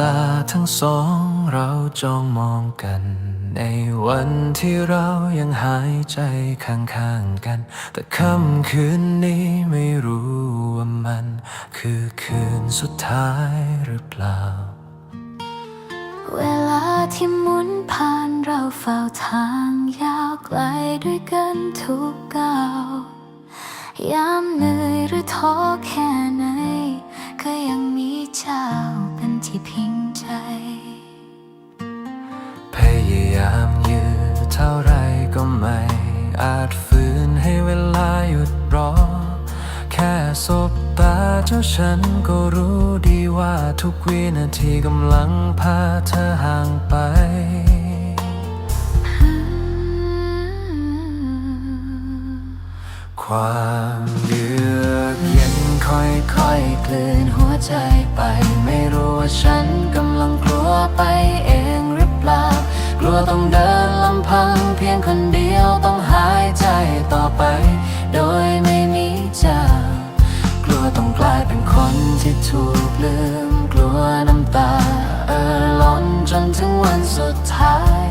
ตาทั้งสองเราจ้องมองกัน ในวันที่เรายังหายใจข้างๆกัน แต่ค่ำคืนนี้ไม่รู้ว่ามัน คือคืนสุดท้ายหรือเปล่า เวลาที่หมุนผ่านเราเฝ้าทางยาวไกลด้วยกันทุกก้าวยามเหนื่อยหรือท้อแค่ ที่พิงใจ พยายามยืนเท่าไรก็ไม่ อาจฝืนให้เวลาหยุดรอ แค่สบตาเจ้าฉันก็รู้ดีว่าทุกวินาทีกำลังพาเธอห่างไปความเยือ กเย็นค่อยๆเคลื่นหัวใจไป ไม่รู้ว่าฉันกำลังกลัวไปเองหรือเปล่า กลัวต้องเดินลำพังเพียงคนเดียวต้องหายใจต่อไป โดยไม่มีเจ้ากลัวต้องกลายเป็นคนที่ถูกลืม กลัวน้ำตา เอ่อล้นจนถึงวันสุดท้าย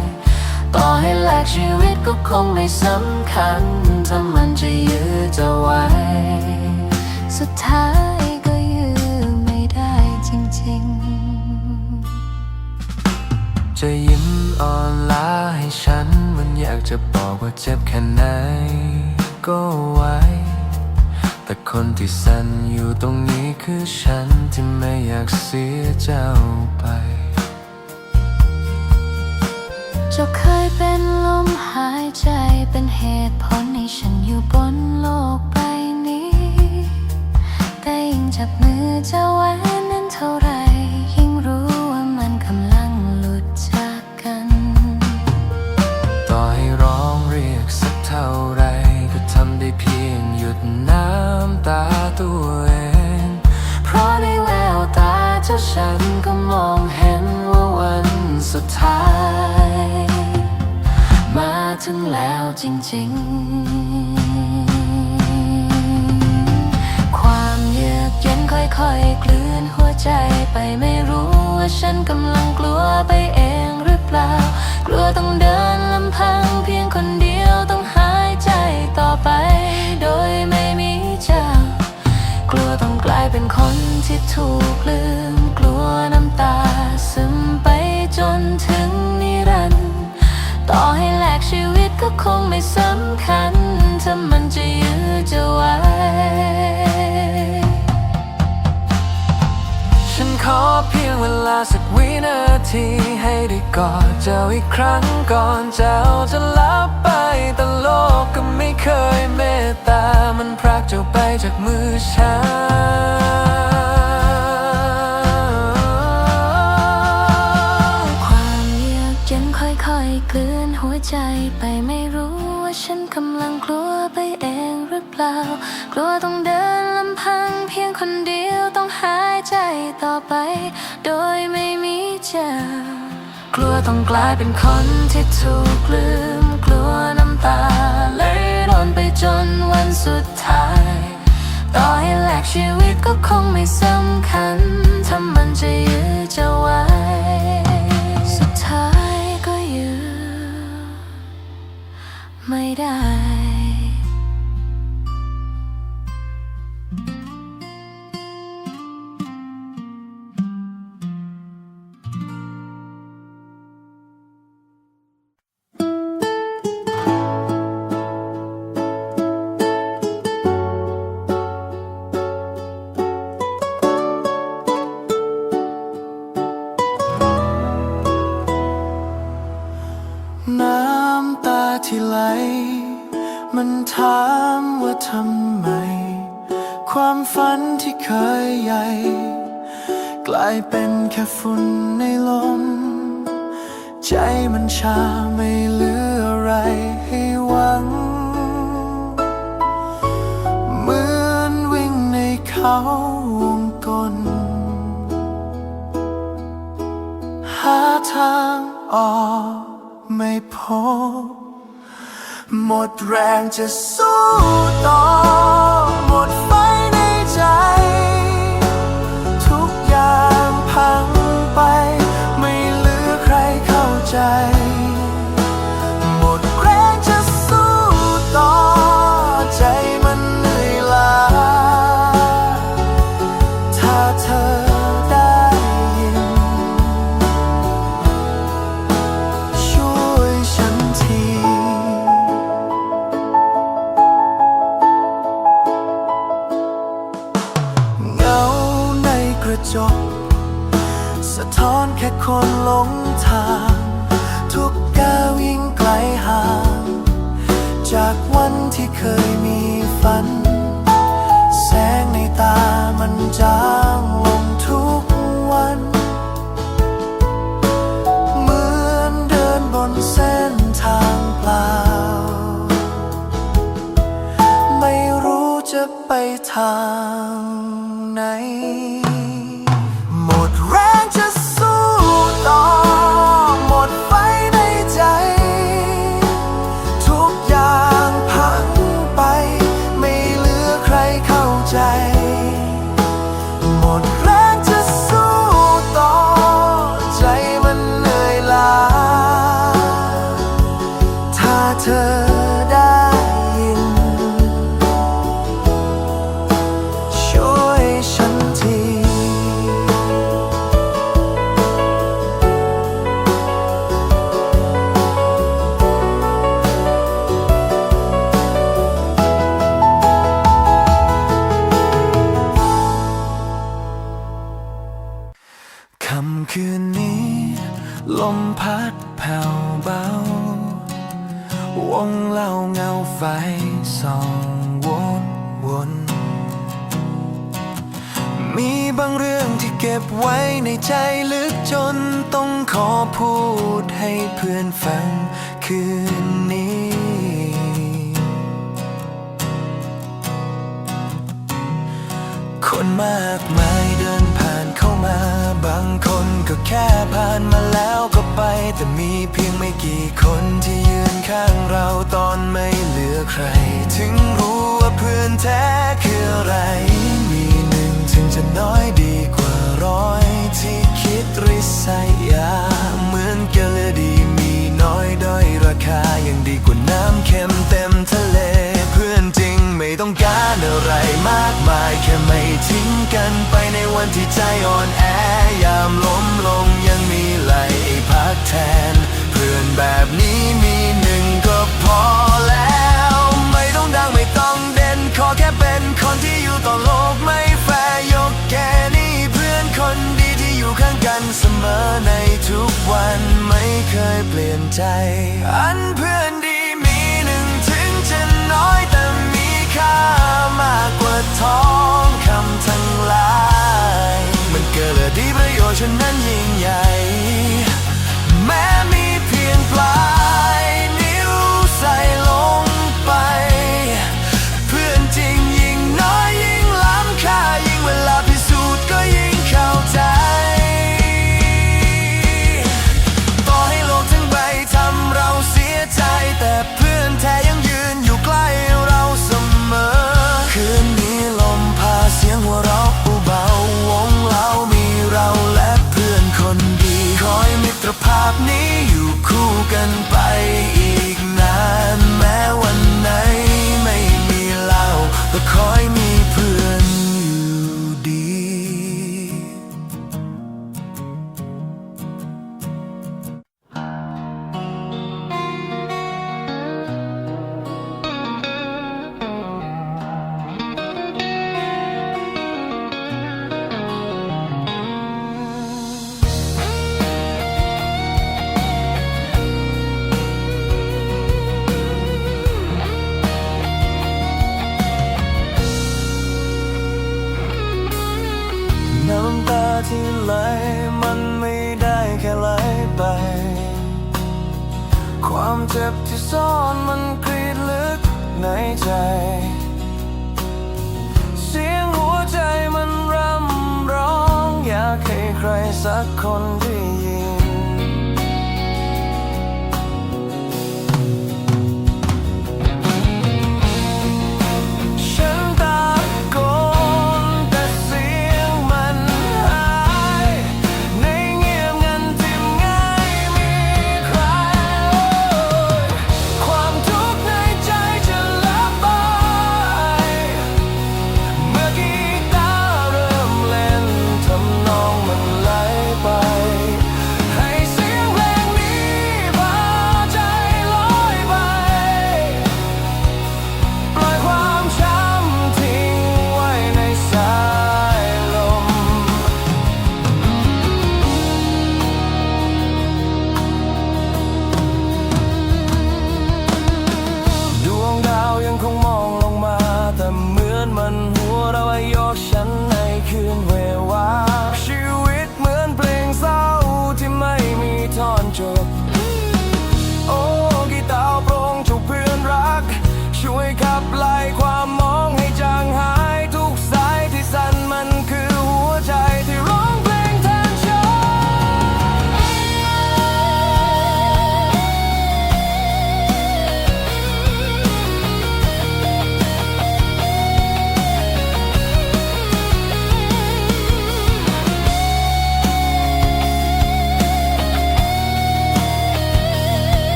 ต่อให้แลกชีวิตก็คงไม่สำคัญ ถ้ามันจะยื้อจะไว้ สุดท้ายก็ยื้อไม่ได้จริงจะยิ้มอ่อนล้าให้ฉัน มันอยากจะบอกว่าเจ็บแค่ไหน ก็ไว้ แต่คนที่สั่นอยู่ตรงนี้คือฉันที่ไม่อยากเสียเจ้าไปๆเจ้าเคยเป็นลมหายใจเป็นเหตุผลให้ฉันอยู่บนโลกใบนี้ แต่ยิ่งจับมือเจ้าไว้นั้นเท่าไร ยิ่งรู้ว่ามันกำลังหลุดจากกัน ต่อให้ร้องเรียกสักเท่าไร ก็ทำได้เพียงหยุดน้ำตาตัวเอง เพราะในแววตาเจ้าฉันก็มองเห็นว่าวันสุดท้าย มาถึงแล้วจริงๆ ค่อยๆกลืนหัวใจไปไม่รู้ว่าฉันกำลังกลัวไปเองหรือเปล่า กลัวต้องเดินลำพังเพียงคนเดียวต้องหายใจต่อไป โดยไม่มีเจ้า กลัวต้องกลายเป็นคนที่ถูกลืม กลัวน้ำตาซึมไปจนถึงนิรันดร์ต่อให้แลกชีวิตก็คงไม่สำคัญ ทีให้ได้กอดเจ้าอีกครั้งก่อนเจ้าจะลับไปแต่โลกก็ไม่เคยเมตตา มันพรากเจ้าไปจากมือฉันความเยือกเย็นค่อยๆกลืนหัวใจไปไม่รู้ว่าฉันกำลังกลัวไปเองหรือเปล่า กลัวต้องเดินลำพังเพียงคนเดียวต้องหายใจต่อไป โดยไม่ มีเจ้ากลัวต้องกลายเป็นคนที่ถูกลืม กลัวน้ำตาไหลร่นไปจนวันสุดท้าย ต่อให้แลกชีวิตก็คงไม่สำคัญ ถ้ามันจะยื้อจะไว้สุดท้ายก็ยื้อไม่ได้ามว่าทำไม ความฝันที่เคยใหญ่ กลายเป็นแค่ฝุ่นในลม ใจมันชาไม่เหลืออะไรให้หวัง เหมือนวิ่งในเขาวงกลหาทางออกไม่พบ หมดแรงจะสู้ต่อ จบ สะท้อนแค่คนหลงทาง ทุกก้าวิ่งไกลห่าง จากวันที่เคยมีฝัน แสงในตามันจางลงทุกวัน เหมือนเดินบนเส้นทางเปล่า ไม่รู้จะไปทางไหน แเก็บไว้ในใจลึกจนต้องขอพูดให้เพื่อนฟังคืนนี้ คนมากมายเดินผ่านเข้ามา บางคนก็แค่ผ่านมาแล้วก็ไป แต่มีเพียงไม่กี่คนที่ยืนข้างเราตอนไม่เหลือใคร ถึงรู้ว่าเพื่อนแท้คืออะไร มีหนึ่งถึงจะน้อยดี ดริษยาเหมือนเกันเลดีมีน้อยด้อยราคายังดีกว่าน้ำเค็มเต็มทะเล เพื่อนจริงไม่ต้องการอะไรมากมาย แค่ไม่ทิ้งกันไปในวันที่ใจอ่อนแอยามล้มลงยังมีไหลพักแทน เพื่อนแบบนี้มีหนึ่งก็พอแล้ว ไม่ต้องดังไม่ต้องเด่นขอแค่เป็นคนที่อยู่ต่อโลกไม่แฟร์ยกแค่ กันเสมอในทุกวันไม่เคยเปลี่ยนใจ อันเพื่อนดีมีหนึ่งถึงจะน้อยแต่มีค่ามากกว่าทองคำทั้งหลาย มันเกิดดีประโยชน์ฉันนั้นยิ่งใหญ่ แม้มีเพียงปลา ที่ไหลมันไม่ได้แค่ไหลไป ความเจ็บที่ซ่อนมันกรีดลึกในใจ เสียงหัวใจมันรำร้อง อยากให้ใครสักคนได้ยิน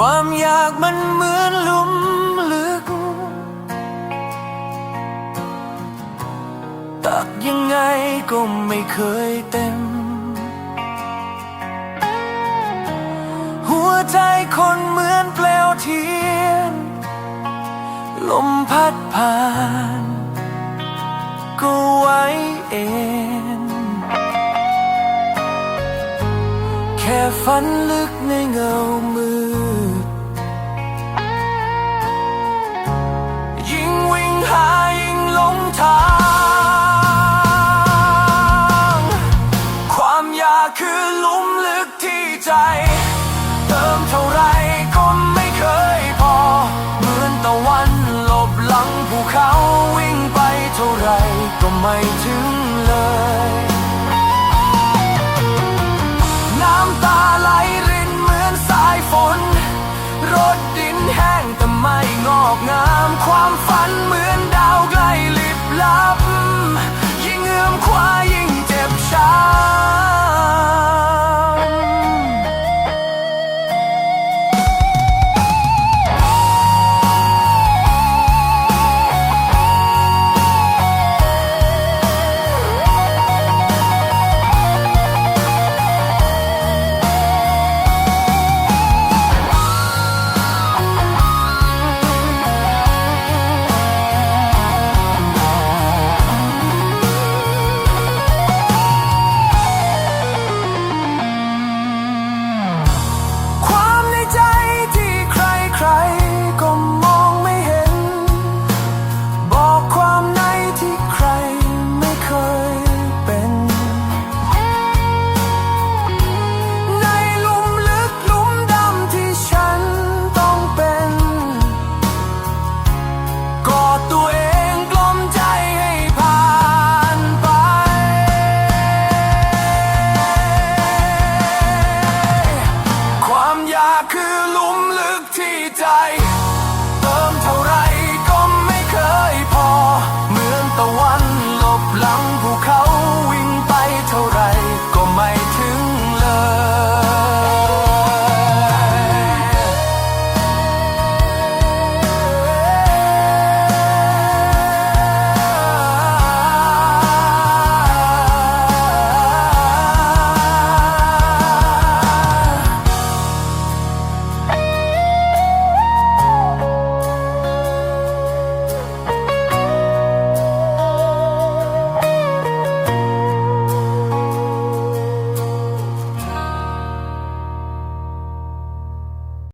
ความอยากมันเหมือนลุ่มลึก ตักยังไงก็ไม่เคยเต็ม หัวใจคนเหมือนเปลวเทียน ลมพัดผ่าน ก็ไว้เองแค่ฝันลึกในเงา